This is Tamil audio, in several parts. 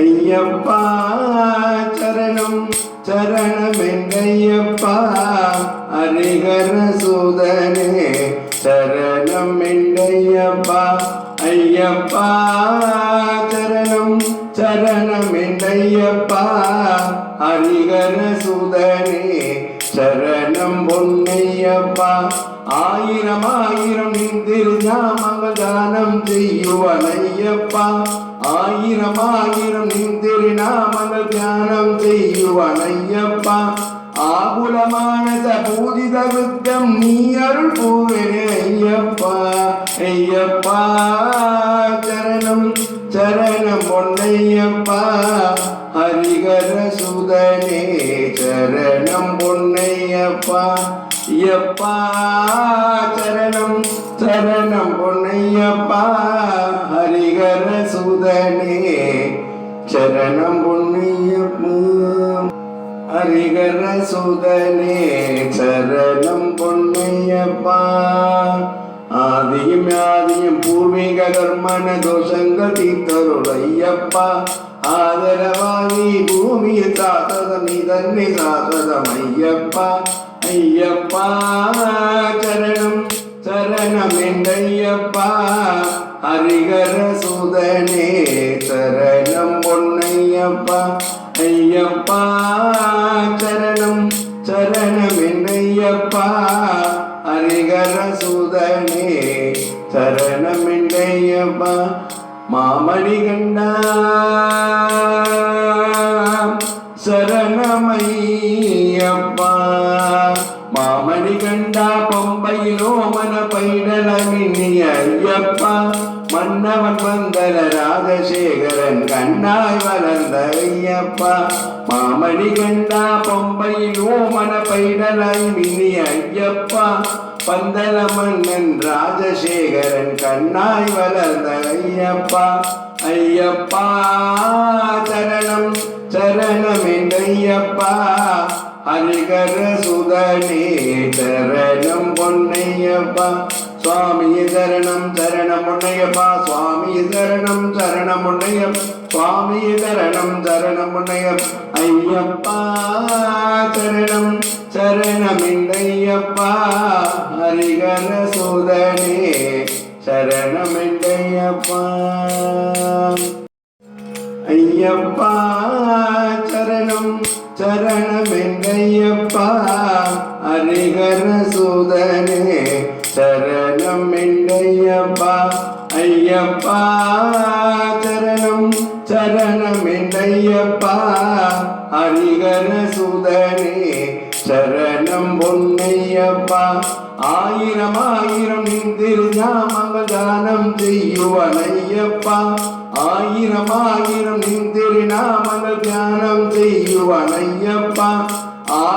ஐயப்பா சரணம் சரணம் எங்கையப்பா ஹரிகர சூதனே சரணம் எங்கையப்பா ஐயப்பா சரணம் சரணம் எங்கையப்பா ஹரிகர சூதனே சரணம் பொன்னையப்பா. ஆயிரம் ஆயிரம் நின்றிருந்தாமங்கள் தானம் செய்யுவனையப்பா. ஆயிரம் ஆயிரம் நின்றிருநாமங்கள் தியானம் செய்யுவன் ஐயப்பா. ஆகுலமானத பூதித வித்தம் நீ அருள் பூவனே ஐயப்பா. ஐயப்பா சரணம் சரணம் பொன்னையப்பா. ஹரி ஹரிகர சுதனே சரணம் பொன்னையப்பா. ஐயப்பா சரணம் சரணம் பொன்னையப்பா. ஹரிகர சுதனே சரணம் பொன்னையப்பா. ஹரிகர சுதனே சரணம் பொன்னையப்பா. கர்மன தோஷங்கள் தீர்த்தருள் ஆதரவாணி ஆதரவாகி பூமியில் தாத்ததம் இதன்னை தாத்ததம் ஐயப்பா. ஐயப்பா சரணம் சரணம் என்றையப்பா ஹரிகர சுதனே சரணம் பொன்னையப்பா ஐயப்பா. சரணம் சரணம் என்றையப்பா ஹரிகர சுதனே சரணம் என்னையப்பா மாமணி கண்டா சரணமையப்பா மாமணி கண்டா பம்பையிலோ மன பைடலமின்னி ஐயப்பா. மன்னவன் வந்தல ராஜசேகரன் கண்ணாய் வளர்ந்த ஐயப்பா. மாமணி கண்டா பம்பையிலோ மன பைடலாய் மின்னி ஐயப்பா. பந்தல மன்னன் ராஜசேகரன் கண்ணாய் வளர்ந்த ஐயப்பா. ஐயப்பா சரணம் சரணம் ஐயப்பா. ஹரிகர சுதனே சரணம் பொன்னையப்பா சுவாமிய சரணம் சரணம் பொன்னையப்பா சுவாமிய சரணம் சரணம் பொன்னையப்பா சுவாமிய சரணம் சரணம் பொன்னையப்பா ஐயப்பா சரணம் சரணம் ஐயப்பா ஹரிகர சூதனே சரணம் ஐயப்பா ஐயப்பா சரணம் சரணம் ஐயப்பா ஐயப்பா சரணம் சரணம் என்னையப்பா ஹரிகர சுதனே சரணம் பொன்னையப்பா. ஆயிரம் ஆயிரம் நின்றிருந்தாமங்கள் தானம் செய்யுவனையப்பா. ஆயிரம் ஆயிரம் நின்றிருநாமங்கள் தியானம் செய்யுவனையப்பா.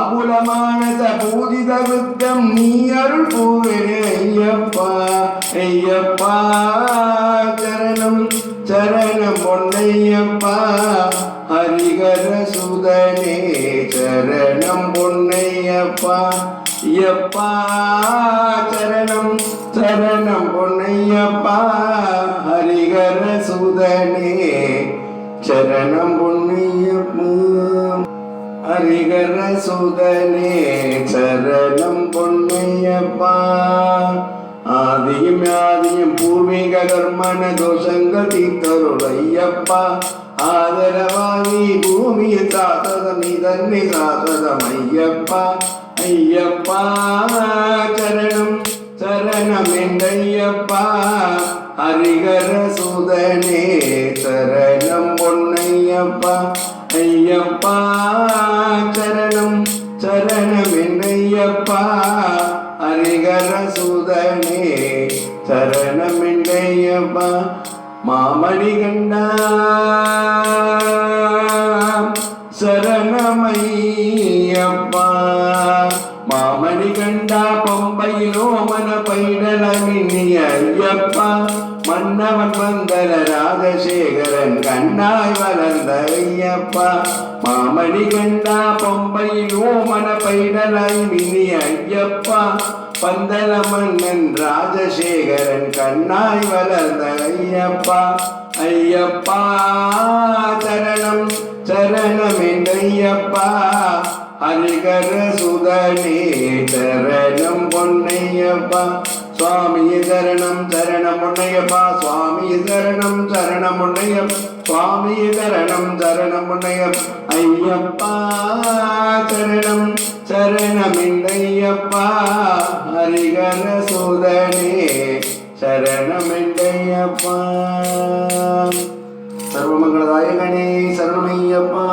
அபுலமான பூதித வித்தம் நீ அருள் பூவனே ஐயப்பா ஐயப்பா. சரணம் சரணம் பொன்னையப்பா. ஹரிகர சுதனே சரணம் பொன்னையப்பா. ஐயப்பா சரணம் சரணம் ஹரிகர சுதனே சரணம் பொன்னையப்பா. ஆதியும் ஆதியும் பூர்வீக கர்மன தோஷங்கள் தீர்த்தருள் ஐயப்பா ஆதரவாகி பூமியில் தாத்ததம் இதன்னை சாததம் ஐயப்பா. ஐயப்பா சரணம் சரணம் என்றையப்பா. ஹரிகர சுதனே சரணம் ஐயப்பா சரணம் சரணம் என்னையப்பா. ஹரிகர சுதனே சரணம் என்னையப்பா. மாமணி கண்டா சரணமையப்பா மன்னவன் வந்தல ராஜசேகரன் கண்ணாய் வளர்ந்த ஐயப்பா. மாமணி கண்டா பம்பையிலோ ஓமன பைடலாய் மினி ஐயப்பா. பந்தல மன்னன் ராஜசேகரன் கண்ணாய் வளர்ந்த ஐயப்பா. ஐயப்பா சரணம் சரண சரணமென்றையப்பா ஹரிகர சுதனே சரணம் பொன்னையப்பா. சுவாமிய சரணம் சரணம் பொன்னையப்பா சுவாமிய சரணம் சரணம் பொன்னையப்பா சுவாமிய சரணம் சரணம் பொன்னையப்பா ஐயப்பா சரணம் சரணமென்றையப்பா ஹரிகர சுதனே சரணமென்றையப்பா சர்வமங்களதாயகனே சரணமையப்பா.